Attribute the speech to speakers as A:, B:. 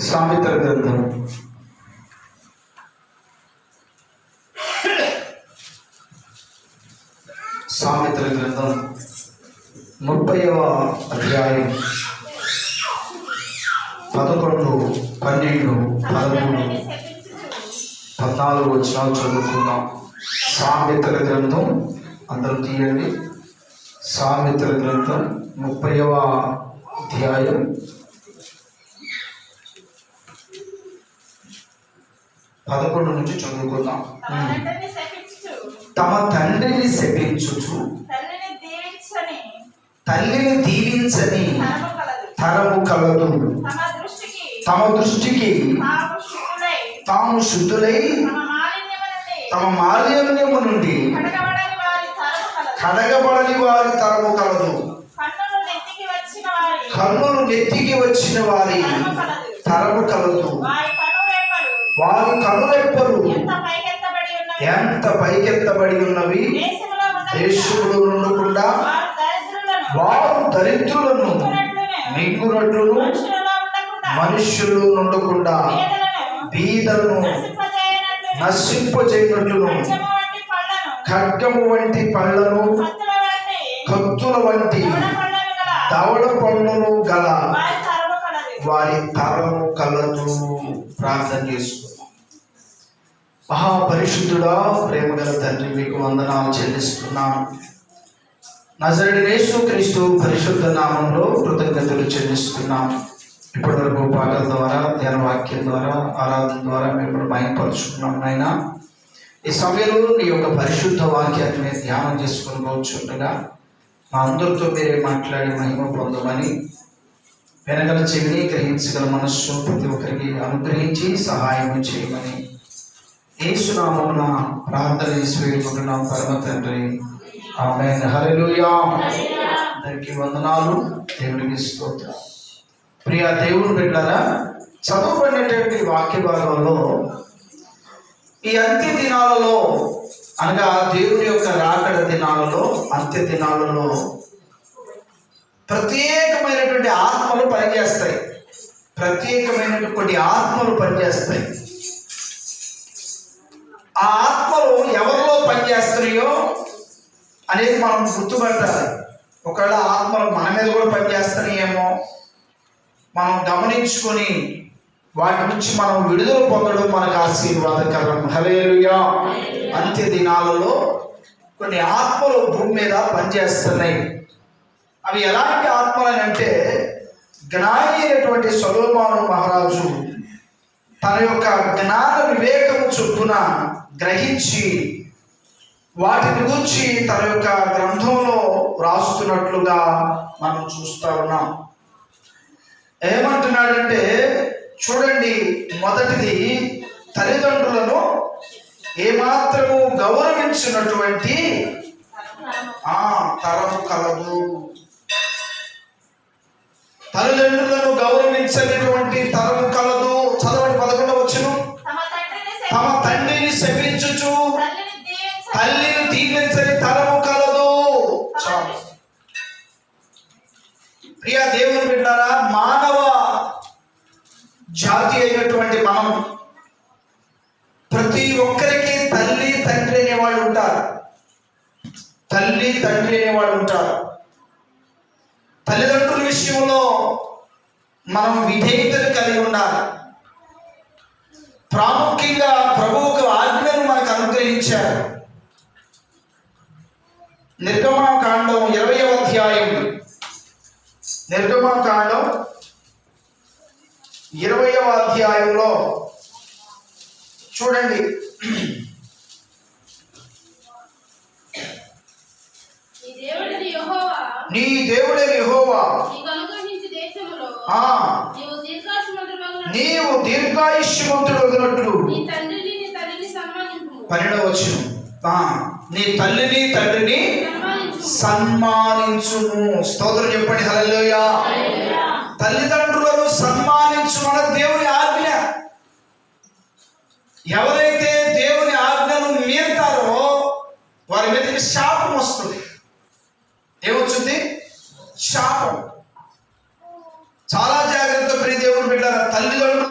A: సామెతల గ్రంథం. సామెతల గ్రంథం ముప్పైవ అధ్యాయం. పదకొండు పన్నెండు పదమూడు పద్నాలుగు వచ్చినాలు చదువుకుందాం. సామెతల గ్రంథం అందరూ తీయండి. సామెతల గ్రంథం ముప్పైవ అధ్యాయం. పదకొండు నుంచి చదువుకుందాం. తమ తండ్రిని శపించుచు.
B: తల్లిని దీవించని. తరము కలదు. తమ దృష్టికి
A: తమ
B: శుద్ధులై,
A: తాము
B: మాలిన్యము నుండి కడగబడని వారి తరము కలదు. కన్నులు నెత్తికి వచ్చిన వారి. తరము కలదు. వారి కనురెప్పలు ఎంత పైకెత్తబడి ఉన్నవి. దేశములో ఉండకుండా. వారు దరిద్రులను. ఉండకుండా.
A: మనుష్యులు నుండకుండా
B: పేదలను
A: బీదలను.
B: నశింపజేయనట్లును. ఖడ్గము వంటి పళ్ళను. కత్తుల వంటి. దవడ పళ్ళను గల. వారి తలము కలదు.
A: ప్రార్థన చేసుకున్నాం మహాపరిశుద్ధుడా ప్రేమ గల తండ్రి మీకు వందనాలు చెల్లిస్తున్నాను నజరుడి యేసు క్రీస్తు పరిశుద్ధ నామంలో కృతజ్ఞతలు చెల్లిస్తున్నాం ఇప్పటి వరకు పాటల ద్వారా ధ్యానవాక్యం ద్వారా ఆరాధన ద్వారా మిమ్మల్ని భయపరుచుకున్నాం నాయన. ఈ సమయంలో నీ యొక్క పరిశుద్ధ వాక్యాన్ని మేము ధ్యానం చేసుకుని పోవచ్చుండగా మా అందరితో మీరే మాట్లాడి మహిమ పొందమని వెనగల చెవిని గ్రహించగల మనస్సు ప్రతి ఒక్కరికి అనుగ్రహించి సహాయం చేయమని. ఏసునామమున ప్రార్థన చేసి వేడుకుంటున్నాం. పరమ తండ్రి. ఆమె హల్లెలూయా. అందరికి వందనాలు. దేవుడికి స్తోత్రం. ప్రియ దేవుని బిడ్డారా చదువుకునేటువంటి వాక్య భాగంలో ఈ అంత్య దినాలలో అనగా దేవుని యొక్క రాకడ దినాలలో అంత్య దినాలలో ప్రత్యేకమైనటువంటి ఆత్మలు పనిచేస్తాయి. ప్రత్యేకమైనటువంటి ఆత్మలు పనిచేస్తాయి. ఆ ఆత్మలు ఎవరిలో పనిచేస్తున్నాయో అనేది మనం గుర్తుపెట్టాలి. ఒకవేళ ఆత్మలు మన మీద కూడా పనిచేస్తున్నాయేమో మనం గమనించుకొని వాటి నుంచి మనం విడుదల పొందడం మనకు ఆశీర్వాదకరం. హలేలుయా అంత్య దినాలలో కొన్ని ఆత్మలు భూమి మీద పనిచేస్తున్నాయి. అవి ఎలాంటి ఆత్మలు అని అంటే జ్ఞాని అయినటువంటి సొలోమాను మహారాజు తన యొక్క జ్ఞాన వివేకము చొప్పున గ్రహించి వాటిని గురించి తన యొక్క గ్రంథంలో రాస్తున్నట్లుగా మనం చూస్తా ఉన్నాం. ఏమంటున్నాడంటే చూడండి మొదటిది తల్లిదండ్రులను ఏమాత్రము గౌరవించినటువంటి ఆ తరము కలదు. తల్లిదండ్రులను గౌరవించనటువంటి తరము కలదు. చదవండి పదకొండవ వచ్చును
B: తమ తండ్రిని
A: శపించుచు
B: తల్లిని దీవించని
A: తరము కలదు. చాలు. ప్రియ దేవుని బిడ్డారా మానవ జాతి అయినటువంటి మనం ప్రతి ఒక్కరికి తల్లి తండ్రి అనేవాళ్ళు ఉంటారు. తల్లి తండ్రి అనేవాళ్ళు ఉంటారు. తల్లిదండ్రుల విషయంలో మనం విధేయతను కలిగి ఉండాలి. ప్రాముఖ్యంగా ప్రభు ఒక ఆజ్ఞను మనకు అనుగ్రహించారు. నిర్గమాకాండం ఇరవై అధ్యాయం. నిర్గమాకాండం ఇరవయవ అధ్యాయంలో చూడండి. నీ దేవుడైన యెహోవా
C: నీకు అనుగ్రహించి దేశములో
A: ఆ
C: నీవు
A: నీవు దీర్ఘాయుష్యమంతుడు వదినట్లు నీ తల్లిని తండ్రిని
C: సన్మానించు
A: సన్మానించును స్తోత్రం చెప్పండి. హల్లెలూయా. తల్లిదండ్రులను సన్మానించు మన దేవుని ఆజ్ఞ. ఎవరైతే దేవుని ఆజ్ఞను మీరుతారో వారి మీదకి శాపం వస్తుంది. ఏమొచ్చింది? శాపం చాలా జాగ్రత్త ప్రియ దేవుని బిడ్డ బిడ్డల తల్లిదండ్రులు